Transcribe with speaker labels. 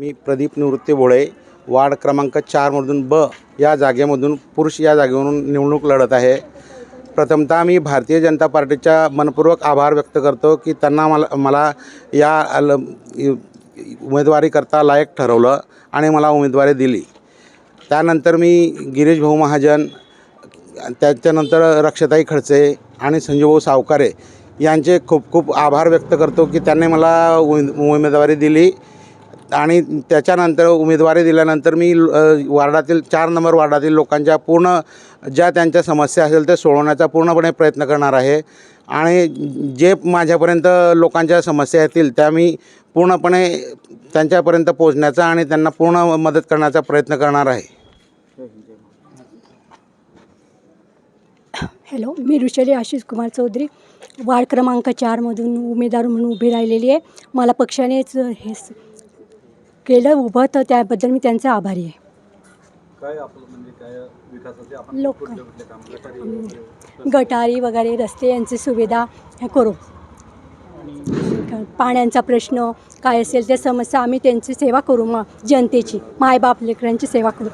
Speaker 1: मी प्रदीप निवृत्ती भोळे ward क्रमांक चारमधून ब या जागेमधून पुरुष या जागेवरून निवडणूक लढत आहे. प्रथमतः मी भारतीय जनता पार्टीचा मनपूर्वक आभार व्यक्त करतो की त्यांना मला मला या अल- उमेदवारीकरता लायक ठरवलं आणि मला उमेदवारी दिली. त्यानंतर मी गिरीश भाऊ महाजन त्याच्यानंतर रक्षताई खडसे आणि संजूभाऊ सावकारे यांचे खूप खूप आभार व्यक्त करतो की त्यांनी मला उमेदवारी दिली. आणि त्याच्यानंतर उमेदवारी दिल्यानंतर मी वार्डातील चार नंबर वार्डातील लोकांच्या पूर्ण ज्या त्यांच्या समस्या असेल ते सोडवण्याचा पूर्णपणे प्रयत्न करणार आहे. आणि जे माझ्यापर्यंत लोकांच्या समस्या येतील त्या मी पूर्णपणे त्यांच्यापर्यंत पोहोचण्याचा आणि त्यांना पूर्ण मदत करण्याचा प्रयत्न करणार आहे.
Speaker 2: हॅलो मी ऋषाली आशिष कुमार चौधरी. वार्ड क्रमांक चारमधून उमेदवार म्हणून उभी राहिलेली आहे. मला पक्षानेच हे केलं उभं तर त्याबद्दल मी त्यांचा आभारी आहे.
Speaker 3: काय आपलं म्हणजे काय विकासाचे आपण
Speaker 2: लोक
Speaker 3: कुठले कुठले काम गटारी वगैरे
Speaker 2: गटारी वगैरे रस्ते यांची सुविधा हे करू. पाण्याचा प्रश्न काय असेल त्या समस्या आम्ही त्यांची सेवा करू मग जनतेची मायबाप लेकरांची सेवा करू.